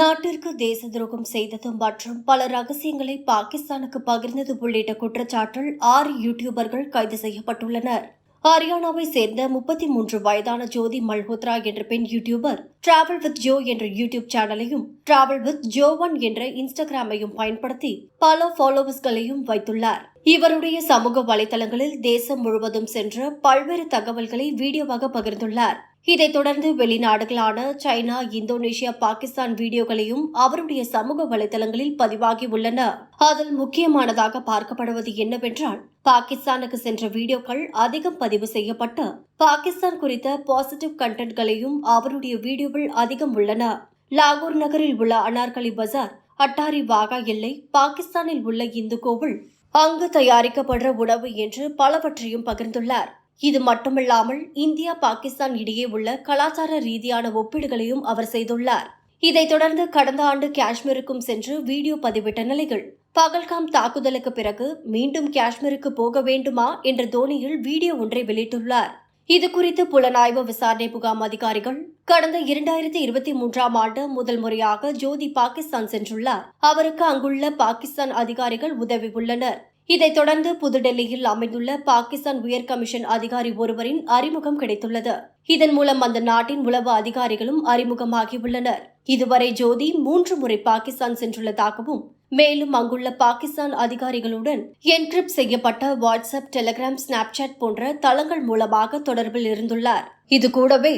நாட்டிற்கு தேச துரோகம் செய்தது மற்றும் பல ரகசியங்களை பாகிஸ்தானுக்கு பகிர்ந்தது உள்ளிட்ட குற்றச்சாட்டில் ஆறு யூடியூபர்கள் கைது செய்யப்பட்டுள்ளனர். ஹரியானாவை சேர்ந்த முப்பத்தி மூன்று வயதான ஜோதி மல்ஹோத்ரா என்ற பெண் யூடியூபர் டிராவல் வித் ஜோ என்ற யூடியூப் சேனலையும் டிராவல் வித் ஜோவன் என்ற இன்ஸ்டாகிராமையும் பயன்படுத்தி பல ஃபாலோவர்ஸ்களையும் வைத்துள்ளார். இவருடைய சமூக வலைதளங்களில் தேசம் முழுவதும் சென்ற பல்வேறு தகவல்களை வீடியோவாக பகிர்ந்துள்ளார். இதைத் தொடர்ந்து வெளிநாடுகளான சைனா இந்தோனேஷியா பாகிஸ்தான் வீடியோக்களையும் அவருடைய சமூக வலைதளங்களில் பதிவாகி உள்ளன. அதில் முக்கியமானதாக பார்க்கப்படுவது என்னவென்றால் பாகிஸ்தானுக்கு சென்ற வீடியோக்கள் அதிகம் பதிவு செய்யப்பட்டு பாகிஸ்தான் குறித்த பாசிட்டிவ் கண்டென்ட்களையும் அவருடைய வீடியோவில் அதிகம் உள்ளன. லாகூர் நகரில் உள்ள அனார்கலி பஜார் அட்டாரி வாகா எல்லை பாகிஸ்தானில் உள்ள இந்து கோவில் அங்கு தயாரிக்கப்படுற உணவு என்று பலவற்றையும் பகிர்ந்துள்ளார். இது மட்டுமில்லாமல் இந்தியா பாகிஸ்தான் இடையே உள்ள கலாச்சார ரீதியான ஒப்பீடுகளையும் அவர் செய்துள்ளார். இதைத் தொடர்ந்து கடந்த ஆண்டு காஷ்மீருக்கும் சென்று வீடியோ பதிவிட்ட நிலையில் பகல்காம் தாக்குதலுக்கு பிறகு மீண்டும் காஷ்மீருக்கு போக வேண்டுமா என்ற தோனியில் வீடியோ ஒன்றை வெளியிட்டுள்ளார். இது குறித்து புலனாய்வு விசாரணை முகாம் அதிகாரிகள் கடந்த இரண்டாயிரத்தி இருபத்தி மூன்றாம் ஆண்டு முதல் முறையாக ஜோதி பாகிஸ்தான் சென்றுள்ளார். அவருக்கு அங்குள்ள பாகிஸ்தான் அதிகாரிகள் உதவி உள்ளனர். இதைத் தொடர்ந்து புதுடெல்லியில் அமைந்துள்ள பாகிஸ்தான் உயர் கமிஷன் அதிகாரி ஒருவரின் அறிமுகம் கிடைத்துள்ளது. இதன் மூலம் அந்த நாட்டின் உளவு அதிகாரிகளும் அறிமுகமாகியுள்ளனர். இதுவரை ஜோதி மூன்று முறை பாகிஸ்தான் சென்றுள்ளதாகவும் மேலும் அங்குள்ள பாகிஸ்தான் அதிகாரிகளுடன் என்கிரிப்ட் செய்யப்பட்ட வாட்ஸ்அப் டெலிகிராம் ஸ்னாப்சாட் போன்ற தளங்கள் மூலமாக தொடர்பில் இருந்துள்ளார். இது கூடவே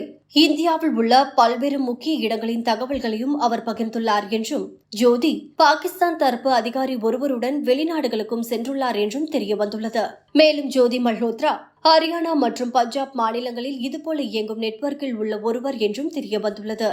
இந்தியாவில் உள்ள பல்வேறு முக்கிய இடங்களின் தகவல்களையும் அவர் பகிர்ந்துள்ளார் என்றும் ஜோதி பாகிஸ்தான் தரப்பு அதிகாரி ஒருவருடன் வெளிநாடுகளுக்கும் சென்றுள்ளார் என்றும் தெரியவந்துள்ளது. மேலும் ஜோதி மல்ஹோத்ரா ஹரியானா மற்றும் பஞ்சாப் மாநிலங்களில் இதுபோல இயங்கும் நெட்வொர்க்கில் உள்ள ஒருவர் என்றும் தெரியவந்துள்ளது.